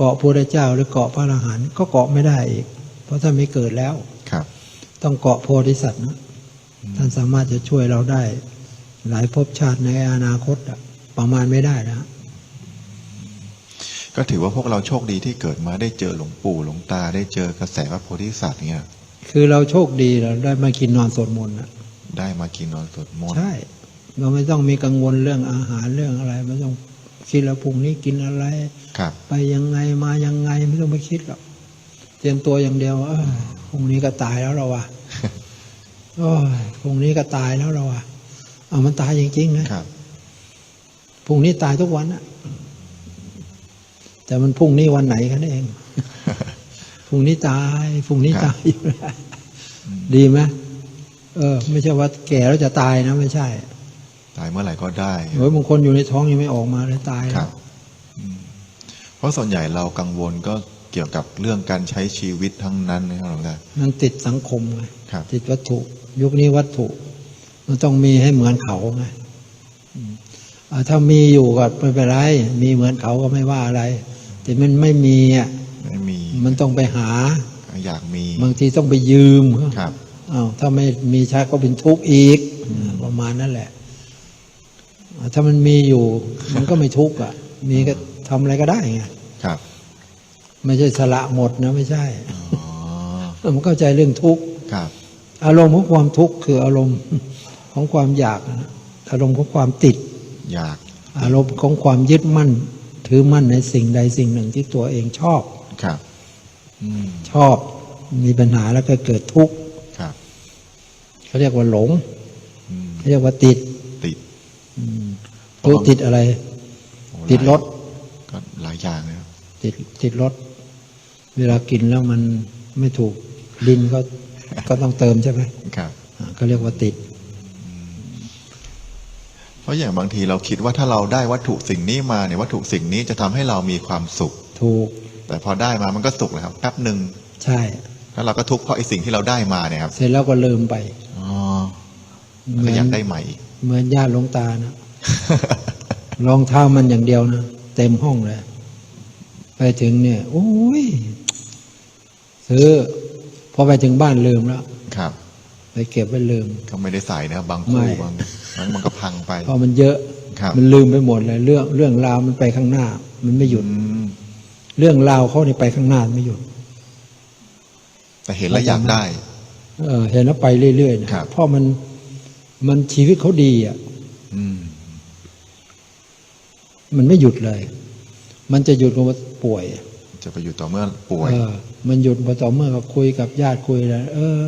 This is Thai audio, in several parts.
เกาะพระเจ้าหรือเกาะพระอรหันต์ก็เกาะไม่ได้อีก เพราะท่านไม่เกิดแล้วครับ ต้องเกาะโพธิสัตว์นะท่านสามารถจะช่วยเราได้ หลายภพชาติในอนาคตอะประมาณไม่ได้นะก็ถือว่าพวกเราโชคดีที่เกิดมาได้เจอหลวงปู่หลวงตาได้เจอกระแสพระโพธิสัตว์เนี่ย คือเราโชคดีเราได้มากินนอนสวดมนต์นะได้มากินนอนสวดมนต์ใช่ เราไม่ต้องมีกังวลเรื่องอาหารเรื่องอะไรไม่ต้อง คิดแล้วพรุ่งนี้กินอะไรครับ ไปยังไงมายังไงไม่ต้องไปคิดหรอกเตรียมตัวอย่างเดียวเออพรุ่งนี้ก็ตายแล้วเราอะโอ้ยพรุ่งนี้ก็ตายแล้วเราอะเอามันตายจริงๆนะครับพรุ่งนี้ตายทุกวันอะแต่มันพรุ่งนี้วันไหนกันเองพรุ่งนี้ตายพรุ่งนี้ครับตายอยู่แล้วดีไหมเออ ไม่ใช่ว่าแก่แล้วจะตายนะ ไม่ใช่ ตายเมื่อไหร่ก็ได้โอ้ยบางคนอยู่ในท้องยังไม่ออกมาเลยตายคแล้รัวบอืมเพราะส่วนใหญ่เรากังวลก็เกี่ยวกับเรื่องการใช้ชีวิตทั้งนั้นนะครับหลวงตามันติดสังคมไงครับติดวัตถุ ยุคนี้วัตถุ มันต้องมีให้เหมือนเขาไงอืมอ่าถ้ามีอยู่ก็ไม่เป็นไร มีเหมือนเขาก็ไม่ว่าอะไร แต่มันไม่มีอะไม่มี มันต้องไปหา อยากมี บางทีต้องไปยืมครับอ้าวถ้าไม่มีใช้ก็เป็นทุกข์อีกอ่าประมาณนั้นแหละอ่า ถ้ามันมีอยู่ มันก็ไม่ทุกข์อะ มีก็ทำอะไรก็ได้ไงครับ ไม่ใช่สละหมดนะไม่ใช่อ๋อมันเข้าใจเรื่องทุกข์ครับอารมณ์ของความทุกข์คืออารมณ์ของความอยากนะอารมณ์ของความติด อยาก อารมณ์ของความยึดมั่น ถือมั่นในสิ่งใดสิ่งหนึ่งที่ตัวเองชอบครับอืมชอบมีปัญหาแล้วก็เกิดทุกข์ครับเขาเรียกว่าหลงอืมเขาเรียกว่าติด ติดรู้ติดอะไรโอ้ติดรถก็หลายอย่างนะครับติดติดรถเวลากินแล้วมันไม่ถูกดินก็ก็ต้องเติมใช่ไหมครับอ่าเขาเรียกว่าติด เพราะอย่างบางทีเราคิดว่าถ้าเราได้วัตถุสิ่งนี้มาเนี่ยวัตถุสิ่งนี้จะทำให้เรามีความสุข ถูก แต่พอได้มามันก็สุขเลยครับแป๊บหนึ่งใช่ แล้วเราก็ทุกข์เพราะไอ้สิ่งที่เราได้มาเนี่ยครับเสร็จแล้วก็ลืมไปอ๋อเหก็มือนอยากได้ใหม่อีกเหมือนญาติหลวงตานะ รองเท้ามันอย่างเดียวนะ เต็มห้องเลย ไปถึงเนี่ยโอ้ยซื้อพอไปถึงบ้านลืมแล้วครับ ไปเก็บไว้ลืม ก็ไม่ได้ใส่นะครับบางไม่คู่บางบางมันก็พังไปเพราะมันเยอะครับมันลืมไปหมดเลย เรื่องเรื่องราวมันไปข้างหน้า มันไม่หยุดอืมเรื่องราวเขาเนี่ยไปข้างหน้าไม่หยุดแต่เห็นแล้วอยากได้ เออ เห็นแล้วไปเรื่อยๆนะครับเพราะมันมันชีวิตเขาดีอะ อืม มันไม่หยุดเลย มันจะหยุดก็ว่าป่วย จะไปอยู่ต่อเมื่อป่วยเออมันหยุดพอต่อเมื่อก็คุยกับญาติคุยแล้วเออ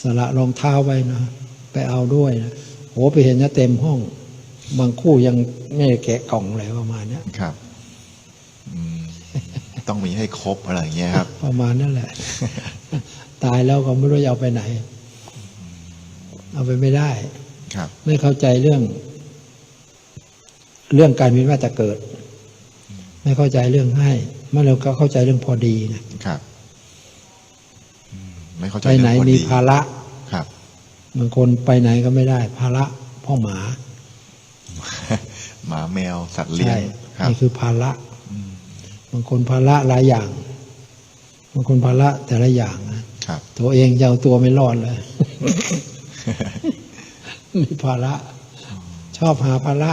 สละรองเท้าไปนะไปเอาด้วยนะโหไปเห็นนะเต็มห้อง บางคู่ยังไม่ได้แกะกล่องอะไรประมาณเนี้ยครับอืมต้องมีให้ครบอะไรอย่างเงี้ยครับ ประมาณนั่นแหละ ตายแล้วก็ไม่รู้จะเอาไปไหน เอาไปไม่ได้ ครับ ไม่เข้าใจเรื่อง เรื่องการมีว่าจะเกิด ไม่เข้าใจเรื่องให้เมื่อเราก็เข้าใจเรื่องพอดีนะครับอืมไม่เข้าใจไปไหนเรื่องพอมีดีภาระครับบางคนไปไหนก็ไม่ได้ ภาระพ่อหมา หมาแมวสัตว์เลี้ยใช่งครับนี่คือภาระบางคนภาระหลายอย่างบางคนภาระแต่ละอย่างนะครับตัวเองจะเอาตัวไม่รอดเลยมีภาระ ชอบหาภาระ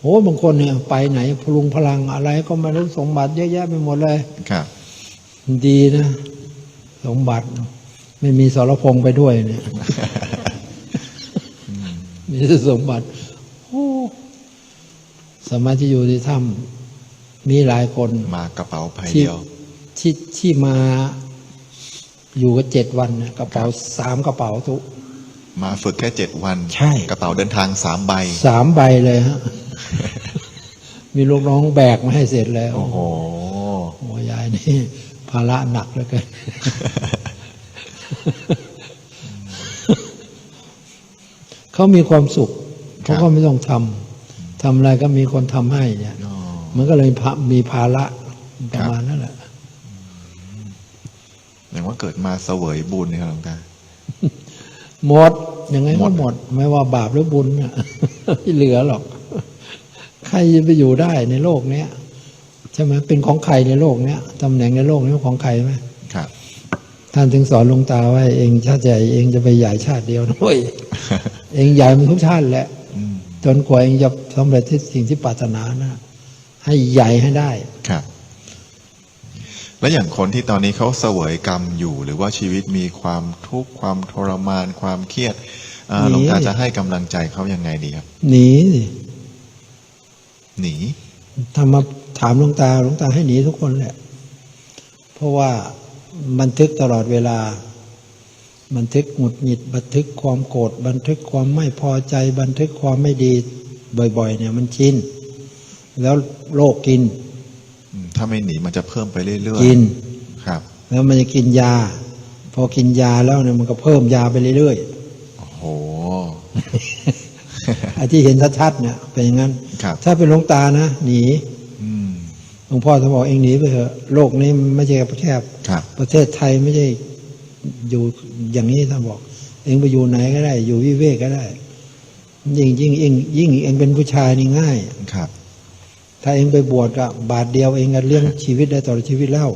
โอ้บางคนเนี่ยไปไหนพลุงพลังอะไรก็ไม่รู้สมบัติเยอะแยะไปหมดเลยครับ ดีนะ สมบัติ ไม่มีสรพงษ์ไปด้วยเนี่ยมีแต่สมบัติโอ้สมัยที่อยู่ที่ถ้ำมีหลายคนมากระเป๋าใบที่เดียวที่ที่มาอยู่กันเจ็ดวันนะกระเป๋าสามกระเป๋าทุกมาฝึกแค่เจ็ดวัน ใช่ กระเป๋าเดินทางสามใบสามใบเลยฮะ มีลูกน้องแบกมาให้เสร็จแล้ว โอ้โหโอ้ยายนี่ภาระหนักเหลือเกินเขามีความสุขเขาก็ไม่ต้องทำทำอะไรก็มีคนทำให้เนี่ยอ๋อมันก็เลยพะมีภาระประมาณนั้นแหละอย่างว่าเกิดมาเสวยบุญเนี่ยครับหลวงตาหมดยังไงหมก็ดหมด ไม่ว่าบาปหรือบุญเนี่ยไม่เหลือหรอก ใครจะไปอยู่ได้ในโลกเนี้ยช่ไหมเป็นของใครในโลกเนี้ยตำแหน่งในโลกนี้ของใครไหมครับท่านถึงสอนหลวงตาว่าเองชาติใหญ่เองจะไปใหญ่ชาติเดียวนะเว้ยเองใหญ่มันทุกชาติแหละอืมจนกว่าเองจะสำเร็จที่สิ่งที่ปรารถนานะให้ใหญ่ให้ได้ครับ แล้วอย่างคนที่ตอนนี้เขาเสวยกรรมอยู่ หรือว่าชีวิตมีความทุกข์ความทรมานความเครียดอ่าหนีหลวงตาจะให้กำลังใจเขายังไงดีครับหนีสิ หนีถ้ามาถามหลวงตาหลวงตาให้หนีทุกคนแหละ เพราะว่าบันทึกตลอดเวลา บันทึกหงุดหงิด บันทึกความโกรธบันทึกความไม่พอใจ บันทึกความไม่ดีบ่อย ๆ เนี่ยมันชินแล้วโรคกินอืมถ้าไม่หนีมันจะเพิ่มไปเรื่อยๆกินครับ แล้วมันจะกินยา พอกินยาแล้วเนี่ยมันก็เพิ่มยาไปเรื่อยโอ้โหๆ ไอ้ที่เห็นชัดๆเนี่ยเป็นอย่างนั้น ครับ ถ้าเป็นหลวงตานะหนีอืม หลวงพ่อจะบอกเองหนีไปเถอะโลกนี้ไม่ใช่แคบครับ ประเทศไทยไม่ใช่อยู่อย่างนี้ท่านบอก เองไปอยู่ไหนก็ได้ อยู่วิเวกก็ได้ ยิ่งยิ่งเองยิ่งเองเป็นผู้ชายนี่ง่าย ครับ ถ้าเองไปบวชก็บาทเดียวเองก็เลี้ยงชีวิตได้ตลอดชีวิตแล้ว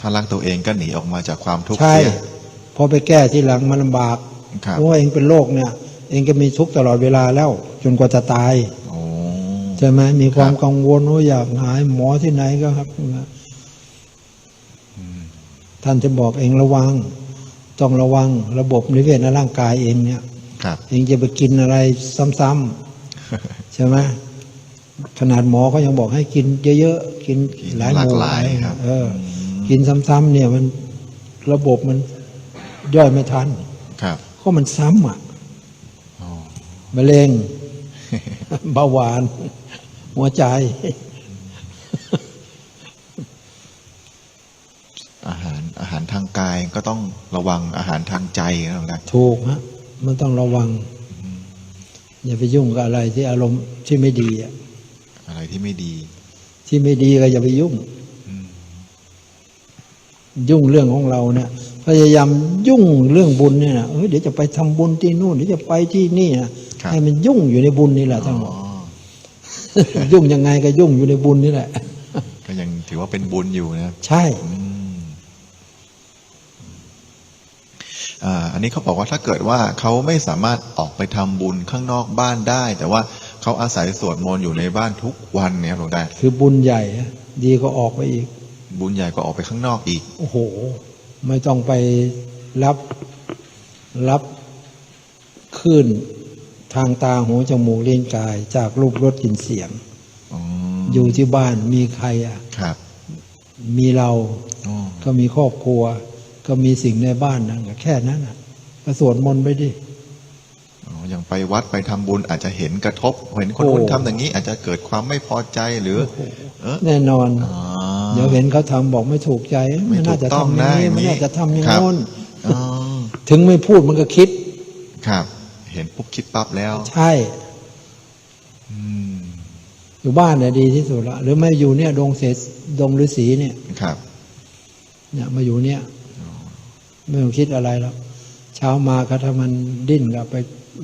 ถ้ารักตัวเองก็หนีออกมาจากความทุกข์ใช่ เสีย พอไปแก้ที่หลังมันลำบากครับ เพราะว่าเองเป็นโรคเนี่ยเองก็มีทุกข์ตลอดเวลาแล้ว จนกว่าจะตายโอ้ใช่ไหมมีความครับกังวลว่าอยากหายหมอที่ไหนก็ครับท่านจะบอกเองระวัง ต้องระวังระบบนิเวศในร่างกายเองเนี่ยครับเองจะไปกินอะไรซ้ำๆใช่ไหมขนาดหมอเขายังบอกให้กินเยอะๆกินกินหลายหลากมู่หลายครับเอออมกินซ้ำๆเนี่ยมันระบบมันย่อยไม่ทันครับก็มันซ้ำอะอ๋อ มะเร็งเบาหวาน หัวใจอาหารอาหารทางกายก็ต้องระวังอาหารทางใจนะหลวงตาถูกฮะมันต้องระวัง อย่าไปยุ่งกับอะไรที่อารมณ์ที่ไม่ดีอะอะไรที่ไม่ดี ที่ไม่ดีก็อย่าไปยุ่ง ยุ่งเรื่องของเราเนี่ยพยายามยุ่งเรื่องบุญเนี่ยนะเออเดี๋ยวจะไปทำบุญที่นู่นเดี๋ยวจะไปที่นี่นะครับ ให้มันยุ่งอยู่ในบุญนี่แหละทั้งหมดอ๋อยุ่งยังไงก็ยุ่งอยู่ในบุญนี่แหละ ก็ยังถือว่าเป็นบุญอยู่นะครับใช่อืมอ่าอันนี้เขาบอกว่าถ้าเกิดว่าเขาไม่สามารถออกไปทำบุญข้างนอกบ้านได้ แต่ว่าเขาอาศัยสวดมนต์อยู่ในบ้านทุกวันเนี่ยครับหลวงตาคือบุญใหญ่อะดีก็ออกไปอีก บุญใหญ่ก็ออกไปข้างนอกอีก โอ้โห ไม่ต้องไปรับรับคลื่น ทางตาหูจมูกเลี้ยงกาย จากรูปรสกลิ่นเสียงอ๋ออยู่ที่บ้านมีใครอะครับ มีเราอ๋อก็มีครอบครัว ก็มีสิ่งในบ้านนั่นก็แค่นั้นน่ะก็สวดมนต์ไปดิอ๋ออย่างไปวัดไปทำบุญอาจจะเห็นกระทบ เห็นคนโอ้นู้นทำอย่างนี้อาจจะเกิดความไม่พอใจหรือเออแน่นอนอ๋อเดี๋ยวเห็นเขาทำบอกไม่ถูกใจไม่ไม่น่าจะถูกต้องทำอย่างนี้นะไม่น่าจะทำอย่างครับโน้นอ๋อถึงไม่พูดมันก็คิดครับ เห็นปุ๊บคิดปั๊บแล้ว ใช่อืมอยู่บ้านเนี่ยดีที่สุดละหรือไม่อยู่เนี่ยดงเศษดงฤาษีเนี่ยครับ เนี่ยมาอยู่เนี่ยไม่ต้องคิดอะไรแล้วเช้ามาก็ถ้ามันดิ้นก็ไป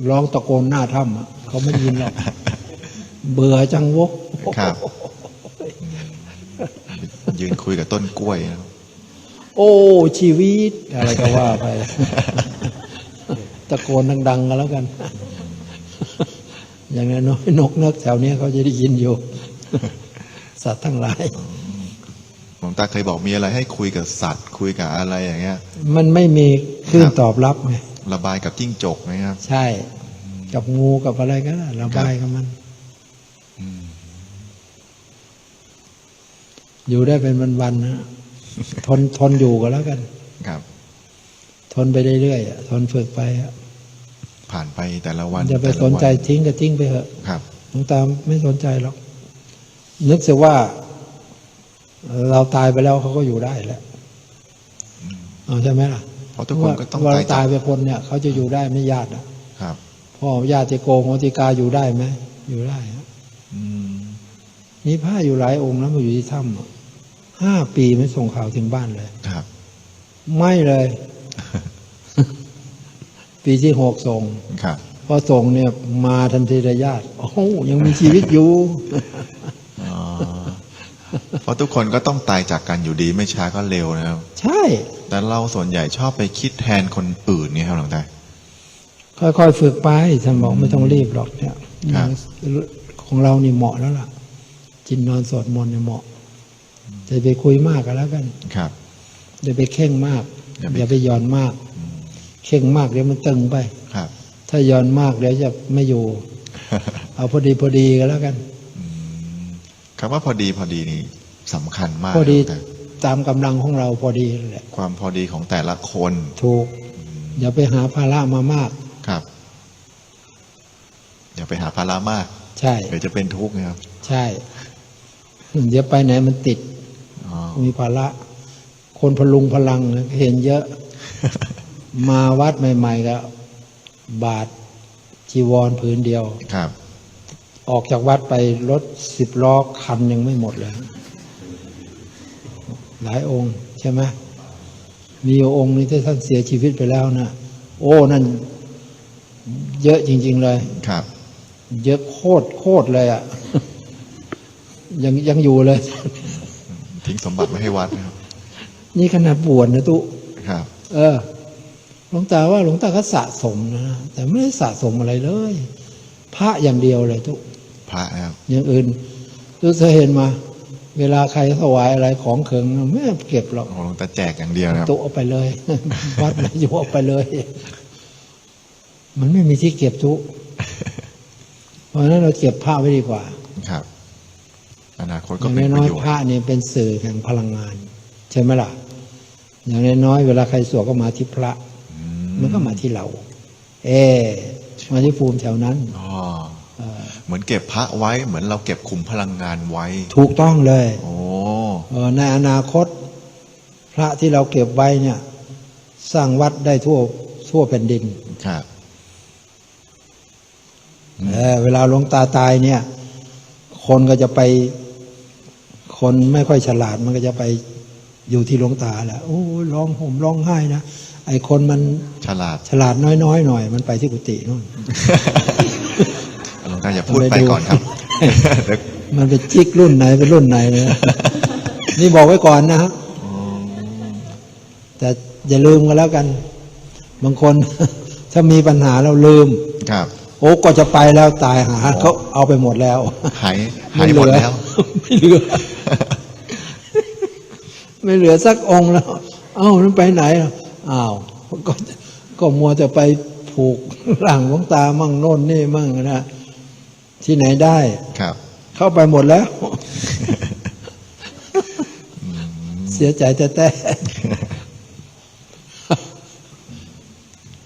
ร้องตะโกนหน้าถ้ำอะเขาไม่ได้ยินหรอกเบื่อจังวกครับยืนคุยกับต้นกล้วยนะโอ้ชีวิต อะไรก็ว่าไป ตะโกนดังๆกันแล้วกัน อย่างน้อยๆนกเนกแถวเนี้ยเขาจะได้ยินอยู่ สัตว์ทั้งหลายหลวงตาเคยบอกมีอะไรให้คุยกับสัตว์ คุยกับอะไรอย่างเงี้ย มันไม่มีคลื่นครับตอบรับไงระบายกับจิ้งจกนะครับ ใช่ กับงูกับอะไรก็ได้ระบายกับมันอืมอยู่ได้เป็นวันๆนะทนทนอยู่ก็แล้วกัน ครับ ทนไปเรื่อยๆอะทนฝึกไปอะ ผ่านไปแต่ละวันอย่าไปแต่ละสนใจวัทิ้งก็ทิ้งไปเถอะครับหลวงตาไม่สนใจหรอกนึกเสียว่า เราตายไปแล้วเขาก็อยู่ได้แล้วเอาใช่ไหมล่ะเพราะทุกคนก็ต้องว่าตายเราตายไปคนเนี่ยเขาจะอยู่ได้ไม่ญาติอะครับพ่อญาติโกงโหติกาอยู่ได้ไหมอยู่ได้ฮะอืมมีผ้าอยู่หลายองค์แล้วมาอยู่ที่ถ้ำอะห้าปีไม่ส่งข่าวถึงบ้านเลยครับ ไม่เลย ปีที่หกส่งครับพอส่งเนี่ยมาทันทีระญาติโอ้โหยังมีชีวิตอยู่อ๋อราะทุกคนก็ต้องตายจากกันอยู่ดีไม่ช้าก็เร็วนะครับ ใช่ แต่เราส่วนใหญ่ชอบไปคิดแทนคนอื่นเนี่ยครับหลวงตาค่อยๆฝึกไปท่านบอกไม่ต้องรีบหรอกเนี่ยครับของเรานี่เหมาะแล้วล่ะ จินนอนสวดมนต์เนี่ยเหมาะจะไปคุยมากกันแล้วกัน ครับอย่าไปเข่งมาก อย่าไปอย่าไปหย่อนมาก เข่งมากเดี๋ยวมันตึงไปครับ ถ้าหย่อนมากเดี๋ยวจะไม่อยู่ เอาพอดีพอดีกันแล้วกันคำว่าพอดีพอดีนี่สำคัญมากพอดีหลวงตาตามกำลังของเราพอดีนั่นแหละความพอดีของแต่ละคนถูกอย่าไปหาภาระมามากครับ อย่าไปหาภาระมาก ใช่เดี๋ยวจะเป็นทุกข์นะครับ ใช่เดี๋ยวไปไหนมันติดอ๋อมีภาระ คนพลุงพลังนะเห็นเยอะ มาวัดใหม่ๆก็บาทจีวรผืนเดียวครับ ออกจากวัดไปรถสิบล้อคันยังไม่หมดเลย หลายองค์ใช่ไหมมีอยู่องค์นี้ที่ท่านเสียชีวิตไปแล้วนะโอ้นั่นเยอะจริง ๆ เลยครับ เยอะโคตรโคตรเลยอะ่ะ ยังยังอยู่เลย ทิ้งสมบัติไว้ให้วัดนะครับ นี่ขนาดบวชนะตุครับ เออ หลวงตาว่าหลวงตาก็สะสมนะแต่ไม่ได้สะสมอะไรเลย พระอย่างเดียวเลยทุกพระนะครับอย่างอื่นทุกเคยเห็นมา เวลาใครถวายอะไรของเขิงไม่เก็บหรอกโอ้หลวงตาแจกอย่างเดียวนะครับตุเอาไปเลยวัดไหนอยู่เอาไปเลย มันไม่มีที่เก็บทุกเพราะฉะนั้นเราเก็บผ้าไว้ดีกว่าครับอนาคตอก็ย่างเป็นปน้อระยโยชๆน์พระนี่เป็นสื่อแห่งพลังงาน ใช่ไหมล่ะ อย่างน้อยๆเวลาใครสวดก็มาที่พระอื มันก็มาที่เรา เอมาที่ภูมิแถวนั้นอ๋อเออเหมือนเก็บพระไว้เหมือนเราเก็บขุมพลังงานไว้ ถูกต้องเลย โอ้เออในอนาคต พระที่เราเก็บไว้เนี่ย สร้างวัดได้ทั่วทั่วแผ่นดินครับเออเวลาหลวงตาตายเนี่ย คนก็จะไป คนไม่ค่อยฉลาดมันก็จะไปอยู่ที่หลวงตาแหละโอ้ยร้องห่มร้องไห้นะ ไอ้คนมันฉลาด ฉลาดน้อยๆหน่อย มันไปที่กุฏินู่นหลวงตาอย่าพูดไปก่อนครับเดี๋ยวมันไปจิกรุ่นไหนเป็นรุ่นไหนเลยนี่บอกไว้ก่อนนะฮะแต่อย่าลืมกันแล้วกัน บางคนถ้ามีปัญหาแล้วลืม ครับ โอ้ก็จะไปแล้วตายหาเขาเอาไปหมดแล้ว หายหายหมดแล้ว ไม่เหลือ ไม่เหลือสักองค์แล้ว เอ้ามันไปไหนอะ อ้าวก็ก็มัวแต่ไปผูกหลังหลวงตามั่งโน่นนี่มั่งนะที่ไหนได้ครับ เข้าไปหมดแล้ว เสียใจแต่แต่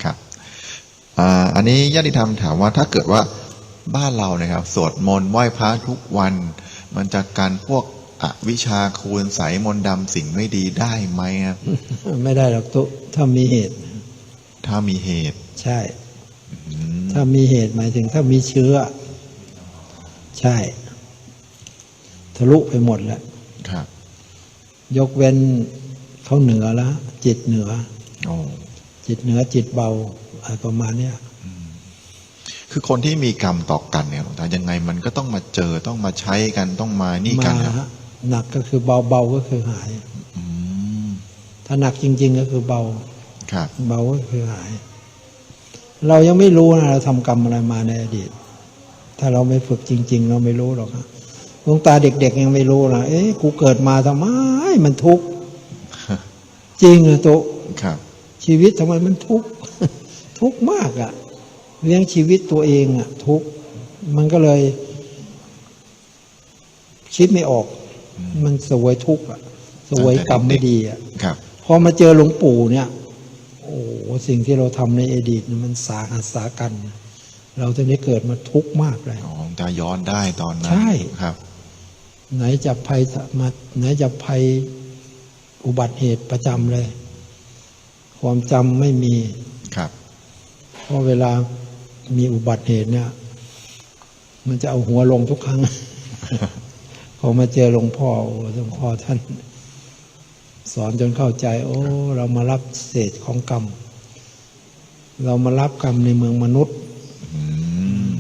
ครับอ่าอันนี้ญาติธรรมถามว่าถ้าเกิดว่าบ้านเราเนี่ยครับ สวดมนต์ไหว้พระทุกวัน มันจะกันพวก อวิชชาคูณใสมนต์ดำสิ่งไม่ดีได้ไหมครับไม่ได้หรอกตุถ้ามีเหตุ ถ้ามีเหตุ ใช่อืมถ้ามีเหตุหมายถึงถ้ามีเชื้อ ใช่ ทะลุไปหมดแล้วครับ ยกเว้นเขาเหนือแล้วจิตเหนือโอ้จิตเหนือจิตเบาอะไรประมาณเนี้ยคือคนที่มีกรรมต่อกันเนี่ยหลวงตายังไงมันก็ต้องมาเจอต้องมาใช้กันต้องมานี่กันมาครับฮะ หนักก็คือเบาเบาก็คือหายอืมถ้าหนักจริง ๆ ก็คือเบาครับเบาก็คือหาย เรายังไม่รู้นะเราทำกรรมอะไรมาในอดีต ถ้าเราไม่ฝึกจริง ๆ เราไม่รู้หรอกฮะหลวงตาเด็ก ๆ ยังไม่รู้นะเอ๊ะกูเกิดมาทำไมมันทุกข์จริงนะโตะครับ ชีวิตทำไมมันทุกข์ทุกข์มากอะเลี้ยงชีวิตตัวเองอะทุกข์มันก็เลย คิดไม่ออก มันสวยทุกข์อะสวยกรรมไม่ดีอะครับพอมาเจอหลวงปู่เนี่ย โอ้โหสิ่งที่เราทำในอดีตเนี่ยมันสาหัสสากัน เราจะได้เกิดมาทุกข์มากเลยอ๋อหลวงตาย้อนได้ตอนนั้นใช่ครับ ไหนจะภัยมาไหนจะภัยอุบัติเหตุประจำเลย ความจำไม่มีครับเพราะเวลามีอุบัติเหตุเนี่ย มันจะเอาหัวลงทุกครั้งพ อมาเจอหลวงพ่อโอ้หลวงพ่อท่าน สอนจนเข้าใจ โอ้ เรามารับเศษของกรรม เรามารับกรรมในเมืองมนุษย์อืม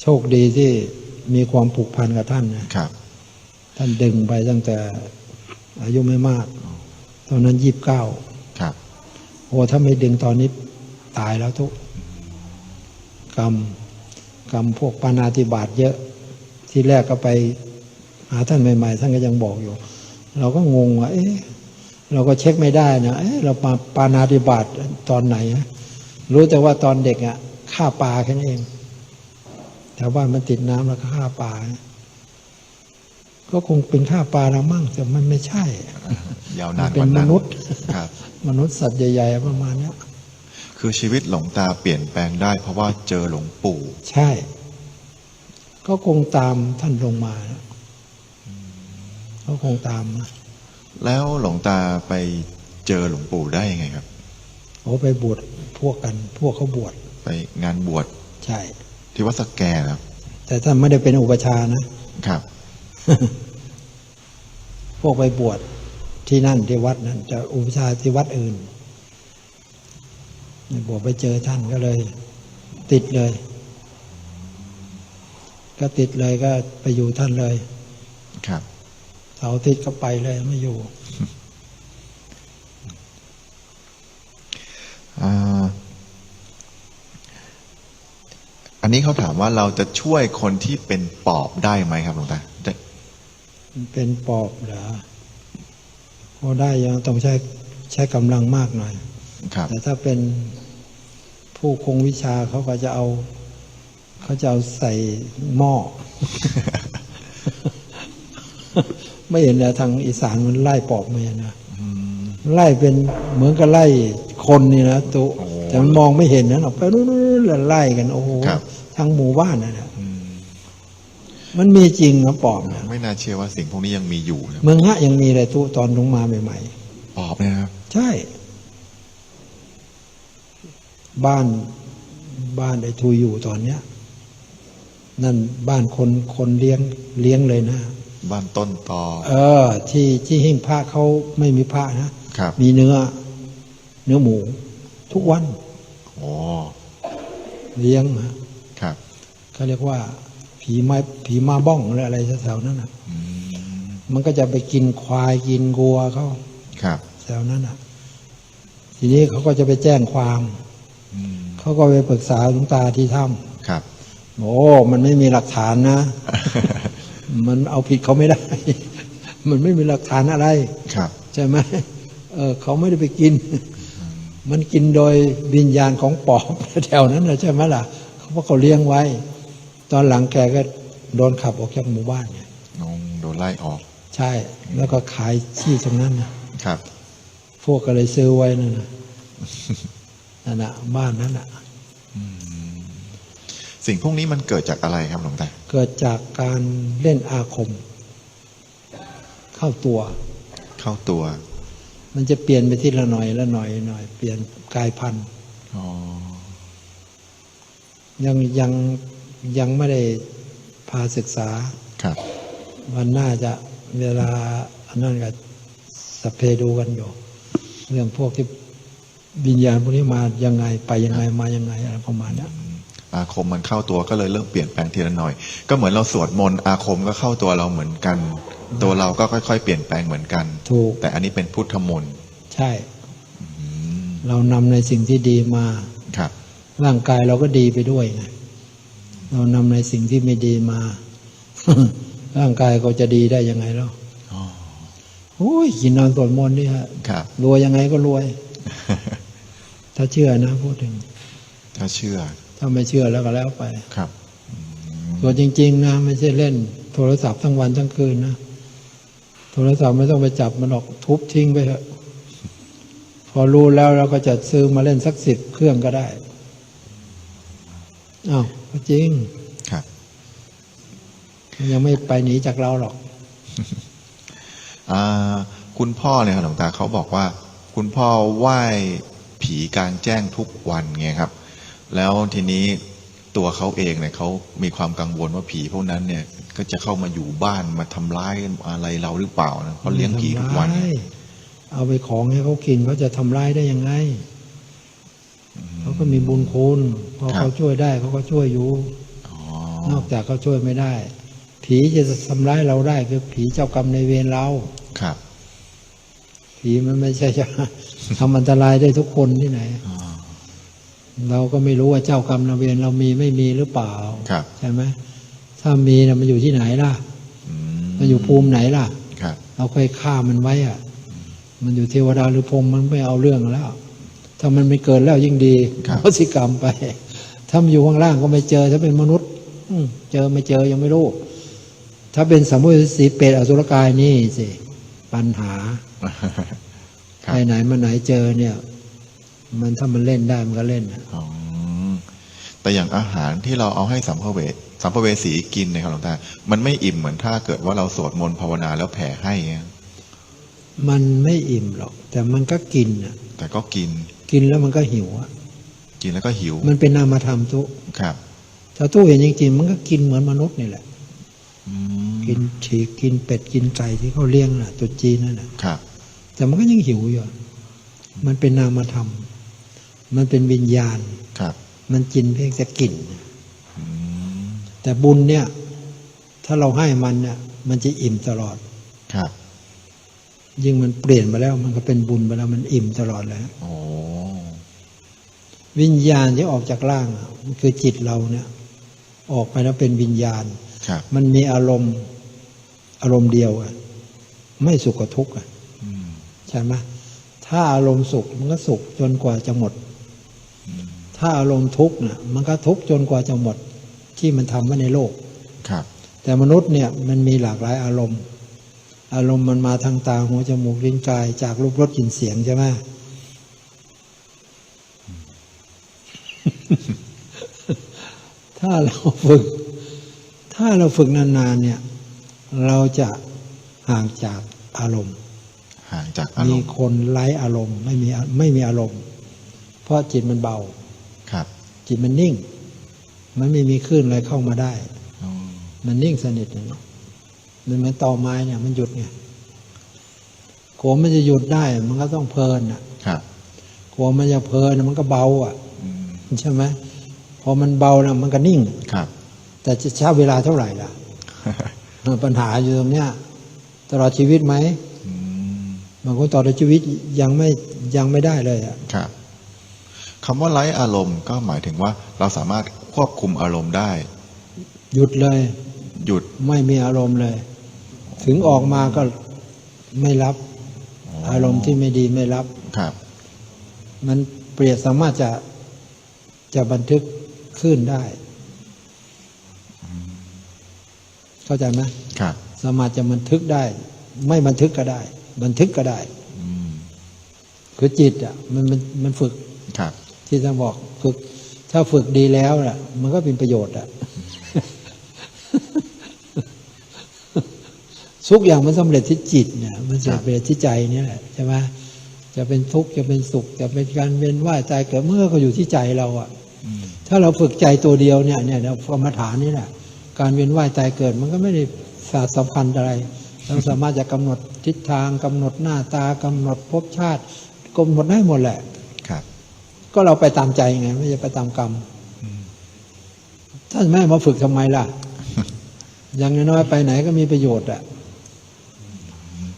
โชคดีที่มีความผูกพันกับท่านนะครับถท่านดึงไปตั้งแต่อายุไม่มาก ตอนนั้นยี่บเก้าครับ โอ้ถ้าไม่ดึงตอนนี้ตายแล้วทุก กรรม กรรมพวกปานาติบาตเยอะ ที่แรกก็ไป หาท่านใหม่ ๆ ท่านก็ยังบอกอยู่ เราก็งงว่า เอ๊ะเราก็เช็คไม่ได้นะเอ๊ะเรามาปานาติบาตตอนไหนนะรู้แต่ว่าตอนเด็กอะ่ะฆ่าปลาแค่นั้นเองแถวบ้านมันติดน้ำแล้วก็ฆ่าปลาก็คงเป็นฆ่าปลาเรามั่งแต่มันไม่ใช่ยาวนานเป็นกว่านั้นมนุษย์ครับมนุษย์สัตว์ใหญ่ ๆ ประมาณเนี้ยคือชีวิตหลวงตาเปลี่ยนแปลงได้ เพราะว่าเจอหลวงปู่ ใช่ ก็คงตามท่านลงมานะ ก็คงตามนะแล้วหลวงตาไปเจอหลวงปู่ได้ยังไงครับโอ้ไปบวชพวกกัน พวกเขาบวชไปงานบวชใช่ ที่วัดสแกนะครับ แต่ท่านไม่ได้เป็นอุปชฌาย์นะครับ พวกไปบวชที่นั่นที่วัดนั้นจะอุปชฌาย์ที่วัดอื่นบวชไปเจอท่านก็เลย ติดเลย ก็ติดเลยก็ไปอยู่ท่านเลย ครับ เสาร์อาทิตย์ก็ไปเลยไม่อยู่อ่าอันนี้เขาถามว่าเราจะช่วยคนที่เป็นปอบได้ไหมครับหลวงตาจะเป็นปอบเหรอพอได้ยังต้องใช้ใช้กำลังมากหน่อยครับแต่ถ้าเป็นผู้คงวิชาเขาก็จะเอา เขาจะเอาใส่หม้อ ไม่เห็นนะทางอีสานมันไล่ปอบมานะอืมไล่เป็นเหมือนกับไล่คนนี่นะตุโอ้แต่มันมองไม่เห็นนะออกไปนู้นๆแล้วไล่กันโอ้โหครับทั้งหมู่บ้านนะนะอืมมันมีจริงนะปอบนะไม่น่าเชื่อว่าสิ่งพวกนี้ยังมีอยู่นะเมืองฮะยังมีเลยตุตอนลงมาใหม่ๆปอบเนี่ยนะครับ ใช่ บ้านบ้านไอ้ทุยอยู่ตอนเนี้ย นั่นบ้านคนคนเลี้ยงเลี้ยงเลยนะ บ้านต้นตอ เออ ที่ที่หิ้งพระเขาไม่มีพระนะครับ มีเนื้อ เนื้อหมู ทุกวันโอ้เลี้ยงนะครับเขาเรียกว่า ผีไม้ผีมาบ้องหรืออะไรแถวๆนั้นนะอืมมันก็จะไปกินควายกินงัวเขาครับแถวนั้นอะ ทีนี้เขาก็จะไปแจ้งความอืมเขาก็ไปปรึกษาหลวงตาที่ถ้ำครับ โอ้มันไม่มีหลักฐานนะ มันเอาผิดเขาไม่ได้ มันไม่มีหลักฐานอะไรครับใช่ไหมเออเขาไม่ได้ไปกิน มันกินโดยวิญญาณของปอบแถวนั้นนะใช่ไหมล่ะเขาเพราะเขาเลี้ยงไว้ ตอนหลังแกก็โดนขับออกจากหมู่บ้านไงน้องโดนไล่ออก ใช่ แล้วก็ขายที่ตรงนั้นนะครับ พวกก็เลยซื้อไว้นั่นนะนั่นนะบ้านนั้นนะ สิ่งพวกนี้มันเกิดจากอะไรครับหลวงตาเกิดจากการเล่นอาคม เข้าตัว เข้าตัว มันจะเปลี่ยนไปทีละหน่อยละหน่อยหน่อย เปลี่ยนกลายพันธุ์อ๋อยังยังยังไม่ได้พาศึกษาครับ วันหน้าจะเวลาอันนั้นกับสพเพดูกันอยู่ เรื่องพวกที่วิญญาณพวกนี้มายังไงไปยังไงมายังไงอะไรประมาณเนี้ย อาคมมันเข้าตัวก็เลยเริ่มเปลี่ยนแปลงทีละหน่อย ก็เหมือนเราสวดมนต์อาคมก็เข้าตัวเราเหมือนกัน ตัวเราก็ค่อยๆ เปลี่ยนแปลงเหมือนกัน ถูก แต่อันนี้เป็นพุทธมนต์ใช่อืมเรานำในสิ่งที่ดีมาครับ ร่างกายเราก็ดีไปด้วยไงเรานำในสิ่งที่ไม่ดีมา ร่างกายก็จะดีได้ยังไงแล้วอ๋อโอ้ยกินนอนสวดมนต์นี่ฮะครับรวยยังไงก็รวย ถ้าเชื่อนะพูดถึง ถ้าเชื่อ ถ้าไม่เชื่อแล้วก็แล้วไปครับส่วนจริง ๆ นะ ไม่ใช่เล่น โทรศัพท์ทั้งวันทั้งคืนนะโทรศัพท์ไม่ต้องไปจับมันหรอกทุบทิ้งไปเถอะพอรู้แล้วเราก็จะซื้อมาเล่นสักสิบเครื่องก็ได้อ้าวก็จริงครับมันยังไม่ไปหนีจากเราหรอกอ่าคุณพ่อเนี่ยครับหลวงตาเขาบอกว่า คุณพ่อไหว้ผีกลางแจ้งทุกวันไงครับ แล้วทีนี้ตัวเขาเองเนี่ยเขามีความกังวลว่าผีพวกนั้นเนี่ยก็จะเข้ามาอยู่บ้านมาทำร้ายอะไรเราหรือเปล่านะเขาเลี้ยงผีทุกวันทำร้ายเอาไปของให้เขากินเขาจะทำร้ายได้ยังไงเขาก็มีบุญคุณพอครับเขาช่วยได้เขาก็ช่วยอยู่อ๋อนอกจากเขาช่วยไม่ได้ ผีจะทำร้ายเราได้คือผีเจ้ากรรมในายเวรเราครับผีมันไม่ใช่จะทำอันตรายได้ทุกคนที่ไหนอ๋อ เราก็ไม่รู้ว่าเจ้ากรรมนายเวรเรามีไม่มีหรือเปล่าครับ ใช่ไหมถ้ามีนะมันอยู่ที่ไหนล่ะอืมันอยู่ภูมิไหนล่ะครับเราเคยฆ่ามันไว้อะมันอยู่เทวดาหรือพรหมมันไม่เอาเรื่องแล้ว ถ้ามันไม่เกิดแล้วยิ่งดีโหสิกรรมไป ถ้ามันอยู่ข้างล่างก็ไม่เจอ ถ้าเป็นมนุษย์ อืมเจอไม่เจอยังไม่รู้ ถ้าเป็นสมมติสีเปรตอสุรกายนี่สิปัญหาครัไปบไหนมาไหนเจอเนี่ย มันถ้ามันเล่นได้มันก็เล่นนะอ๋อแต่อย่างอาหารที่เราเอาให้สัมภเวสสัมภเวสีกินเนยครับหลวงตา มันไม่อิ่มเหมือนถ้าเกิดว่าเราสวดมนต์ภาวนาแล้วแผ่ให้เงี้ยมันไม่อิ่มหรอก แต่มันก็กินอะ แต่ก็กิน กินแล้วมันก็หิวอะ กินแล้วก็หิว มันเป็นนามธรรมทุกครับถ้าตู้เห็นจริงๆมันก็กินเหมือนมนุษย์นี่แหละอืมกินฉีกกินเป็ดกินไก่ที่เขาเลี้ยงน่ะตุจีนนั่นน่ะครับ แต่มันก็ยังหิวอยู่ มันเป็นนามธรรม มันเป็นวิญญาณครับ มันกินเพียงแต่กลิ่นอืมแต่บุญเนี่ย ถ้าเราให้มันเนี่ย มันจะอิ่มตลอดครับ ยิ่งมันเปลี่ยนมาแล้ว มันก็เป็นบุญไปแล้ว มันอิ่มตลอดเลยโอ้วิญญาณที่ออกจากร่างอะมันคือจิตเราเนี่ย ออกไปแล้วเป็นวิญญาณครับมันมีอารมณ์อารมณ์เดียวอะไม่สุขกับทุกข์อะอืมใช่ไหมถ้าอารมณ์สุขมันก็สุขจนกว่าจะหมดอืม ถ้าอารมณ์ทุกข์น่ะมันก็ทุกข์จนกว่าจะหมดที่มันทำไว้ในโลกครับ แต่มนุษย์เนี่ยมันมีหลากหลายอารมณ์ อารมณ์มันมาทางตาหูจมูกลิ้นกายจากรูปรสกลิ่นเสียงใช่ไหมถ้าเราฝึก ถ้าเราฝึกนานๆเนี่ย เราจะห่างจากอารมณ์ ห่างจากอารมีมณ์คนไร้อารมณ์ไม่มีไม่มีอารมณ์ เพราะจิตมันเบา ครับ จิตมันนิ่ง มันไม่มีคลื่นอะไรเข้ามาได้อ๋อมันนิ่งสนิทอย่างนี้มันเหมือนตอไม้เนี่ย มันหยุดไงกลัวมันจะหยุดได้ มันก็ต้องเพลินอะครับกลัวมันจะเพลินมันก็เบา อะอืมใช่ไหมพอมันเบาแล้วมันก็นิ่งครับ แต่จะใช้เวลาเท่าไหร่ล่ะปัญหาอยู่ตรงเนี้ยตลอดชีวิตไหมอืมบางคนตลอดชีวิตยังไม่ยังไม่ได้เลยอะครับ คำว่าไร้อารมณ์ก็หมายถึงว่าเราสามารถควบคุมอารมณ์ได้ หยุดเลย หยุดไม่มีอารมณ์เลย ถึงออกมาก็ไม่รับ อารมณ์ที่ไม่ดีไม่รับครับ มันเปรียบสามารถจะจะบันทึกขึ้นได้เข้าใจไหมครับ สามารถจะบันทึกได้ ไม่บันทึกก็ได้ บันทึกก็ได้อืมคือจิตอะมันมันมันฝึกครับ ที่ท่านบอกฝึก ถ้าฝึกดีแล้วน่ะ มันก็เป็นประโยชน์อะทุกอย่างมันสำเร็จที่จิตเนี่ยมันสำเร็จที่ใจเนี่ยแหละใช่ไหมจะเป็นทุกข์จะเป็นสุข จะเป็นการเวียนว่ายตายเกิดเมื่อก็อยู่ที่ใจเราอะถ้าเราฝึกใจตัวเดียวเนี่ยเนี่ยเรากรรมฐานนี่แหละการเวียนว่ายตายเกิด มันก็ไม่ได้สาสัมพันธ์อะไรเราสามารถจะกำหนดทิศทางกำหนดหน้าตากำหนดภพชาติกำหนดได้หมดแหละ ก็เราไปตามใจไงไม่ใช่ไปตามกรรมอืมท่านแม่มาฝึกทำไมล่ะ อย่างน้อยๆไปไหนก็มีประโยชน์อะ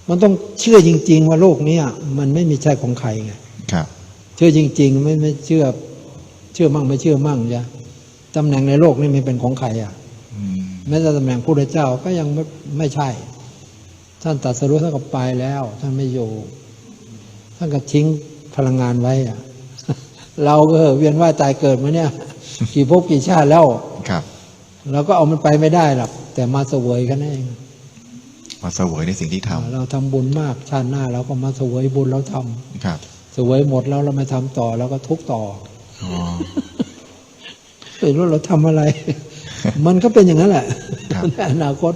มันต้องเชื่อจริง ๆ ว่าโลกเนี้ยมันไม่มีใช่ของใครไงครับเชื่อจริง ๆ ไม่ไม่เชื่อ เชื่อมั่งไม่เชื่อมั่งจ้ะตำแหน่งในโลกนี่ไม่เป็นของใครอะอืมแม้แต่ตำแหน่งพระพุทธเจ้าก็ยังไม่ไม่ใช่ ท่านตรัสรู้ท่านก็ไปแล้ว ท่านไม่อยู่ ท่านก็ทิ้งพลังงานไว้อะ เราก็เวียนว่ายตายเกิดมาเนี่ย กี่ภพกี่ชาติแล้วครับเราก็เอามันไปไม่ได้หรอกแต่มาเสวยกันเองมาเสวยในสิ่งที่ทเราทำบุญมากชาติหน้าเราก็มาเสวยบุญเราทำำครับเสวยหมดแล้วเราไม่ทำต่อเราก็ทุกข์ต่ออ๋อไม่รู้เราทำอะไร มันก็เป็นอย่างนั้นแหละครับในอนาคต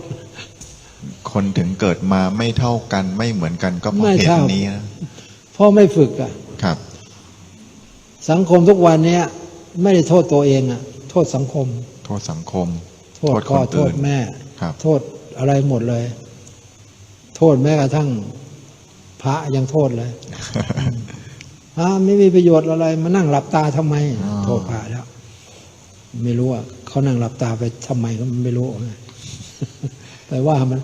คนถึงเกิดมาไม่เท่ากันไม่เหมือนกันก็เพราะไม่เหตุเท่านี้นะพ่อไม่ฝึกอะครับ สังคมทุกวันเนี้ยไม่ได้โทษตัวเองอะโทษสังคม โทษสังคม โทษคพ่อนโทอื่ษนแม่ครับโทษอะไรหมดเลย โทษแม้กระทั่ง พระยังโทษเลยพระไม่มีประโยชน์อะไรมานั่งหลับตาทำไมอ๋อโทษพระแล้ว ไม่รู้อะเขานั่งหลับตาไปทำไมก็ไม่รู้ไงไปว่ามัน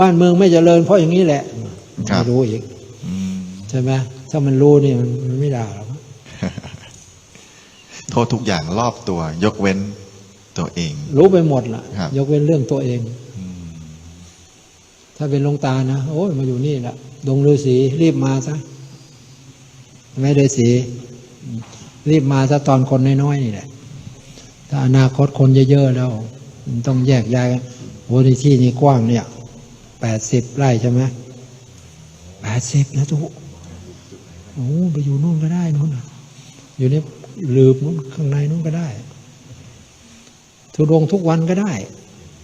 บ้านเมืองไม่เจริญเพราะอย่างนี้แหละครับไม่รู้อีกอืมใช่ไหม ถ้ามันรู้นี่มันมันไม่ด่าหรอกโทษทุกอย่างรอบตัว ยกเว้นตัวเอง รู้ไปหมดล่ะครับยกเว้นเรื่องตัวเองถ้าเป็นหลวงตานะโอ้ยมาอยู่นี่แหละดงฤาษีรีบมาซะไม่ฤาษีรีบมาซะตอนคนน้อยๆนี่แหละถ้าอนาคตคนเยอะๆแล้วมันต้องแยกย้ายกันโอ้ในที่นี้กว้างเนี่ยแปดสิบไร่ใช่ไหมแปดสิบนะทุก โอ้ไปอยู่นู่นก็ได้นู่นนะอยู่ในลืบนู่นข้างในนู่นก็ได้ทุดงทุกวันก็ได้